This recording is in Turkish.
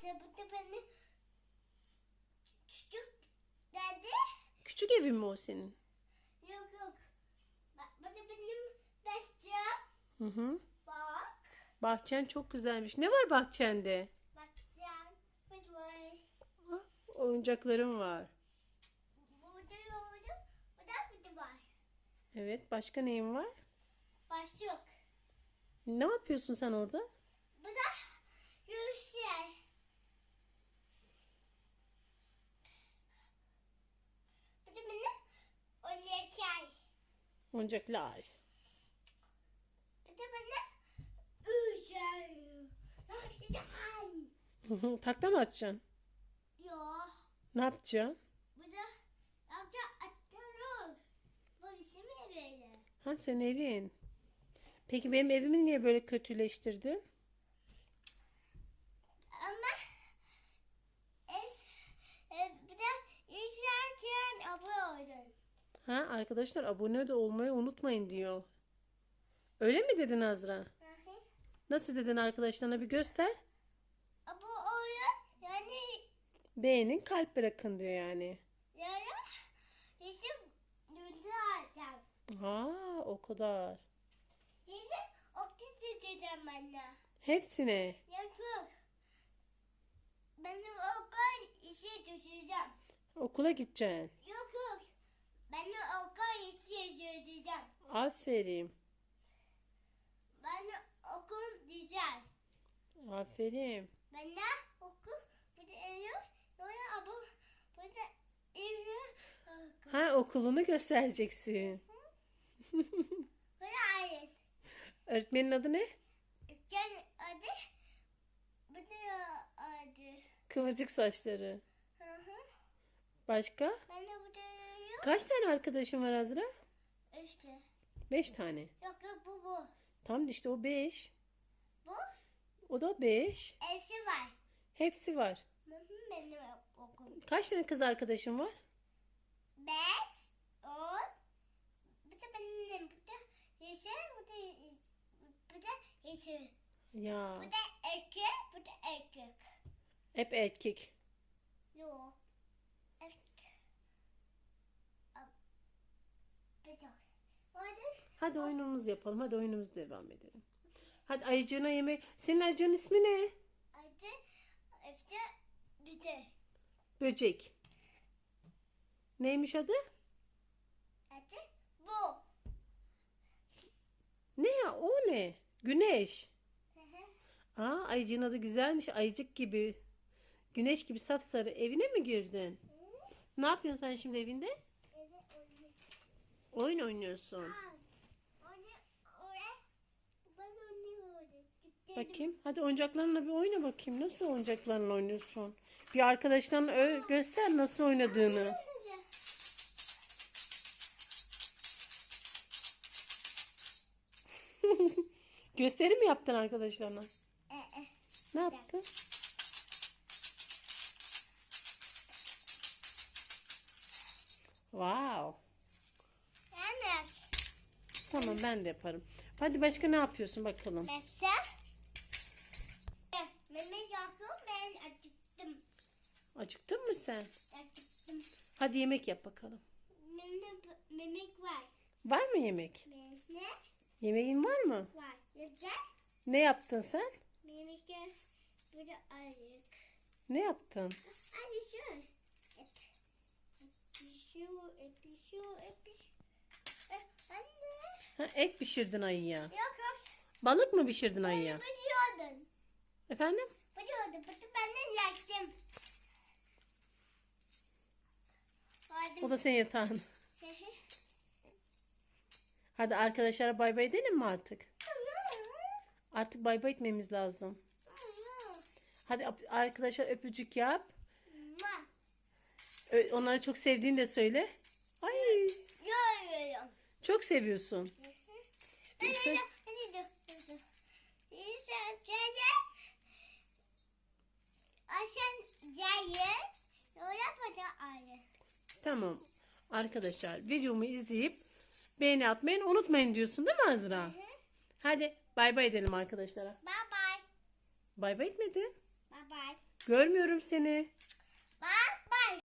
Arkadaşlar bu da benim küçük dedi. Küçük evin mi o senin? Yok yok. Bak bu da benim bahçem. Hı hı. Bak. Bahçen çok güzelmiş. Ne var bahçende? Bahçem. Bu var. Ha, oyuncaklarım var. Burada yoğurdum. Bu da bu da var. Evet. Başka neyin var? Başka yok. Ne yapıyorsun sen orada? Bu da yüksel. Bu da benim oyuncaklar. Oyuncaklar. Takla mı atacaksın? Yok. Ne yapacaksın? Bu da amca atarım. Bu bizim evleri. Ha senin evin. Peki benim evimi niye böyle kötüleştirdin? Ama es, e, bir de izlerken abone olun. Ha arkadaşlar abone de olmayı unutmayın diyor. Öyle mi dedin Azra? Nasıl dedin arkadaşlarına bir göster. Abone olun. Yani Beğenin kalp bırakın diyor yani. yani bizim dünya alacağım. Ha o kadar. Bizim okul düşeceğim anne. Hepsine. Yok yok. Benim okul işi düşeceğim. Okula gideceksin. Yok yok. Benim okul işi düşeceğim. Aferin. Benim okul güzel. Aferin. Ben de okul burada evi sonra bu burada evi. Ha okulunu göstereceksin. Burada ayet. Öğretmenin adı ne? Gel adı burada adı. Kıvırcık saçları. Hı hı. Başka? Ben de burada. Kaç tane arkadaşın var Azra? İşte. Beş tane. Yok yok bu bu. Tam işte o beş. Bu O da beş. evsi var. Hepsi var. Benim okulum. Kaç tane kız arkadaşın var? Beş, on. Bu da benim. Bu da yeşil. Bu da bu da yeşil. Ya Bu da erkek. Bu da erkek. hep erkek. Yo. Erkek. Am- Bir dakika. Hadi. Oyunumuzu yapalım. Hadi oyunumuzu devam edelim. Hadi ayıcığına yemek. Senin ayıcığın ismi ne? Hadi. İşte düde. Böcek. Neymiş adı? Hadi. Bu. Ne ya o ne? Güneş. Hı hı. Aa ayıcığın adı güzelmiş. Ayıcık gibi. Güneş gibi sapsarı. Evine mi girdin? Ne yapıyorsun sen şimdi evinde? Evet, öyle. Oyun oynuyorsun. Al. Bakayım. Hadi oyuncaklarınla bir oyna bakayım. Nasıl oyuncaklarınla oynuyorsun? Bir arkadaşlarına göster nasıl oynadığını. Gösteri mi yaptın arkadaşlarına? Ne yaptın? Wow. Tamam ben de yaparım. Hadi başka ne yapıyorsun bakalım. mesela Acıktın mı sen? Acıktım. Hadi yemek yap bakalım. Mehmet var. Var mı yemek? Mehmet Yemeğin var mı? var. Güzel. Ne yaptın sen? Gel. Burada ayık. Ne yaptın? Anne. Ha, et pişirdin ayıya. Yok yok. Balık mı pişirdin ayıya? Biliyordun. Efendim? O da senin yatağın. Hadi arkadaşlara bay bay edelim mi artık? Artık bay bay etmemiz lazım. Hadi arkadaşlar öpücük yap. Onları çok sevdiğini de söyle. Ay çok seviyorsun. Cayı. Aşan cayı. Yola pada ayı. Tamam. Arkadaşlar videomu izleyip beğeni atmayı unutmayın diyorsun değil mi Azra? Hadi bay bay edelim arkadaşlara. Bye bye. Bay bay etmedin. Bye bye. Görmüyorum seni.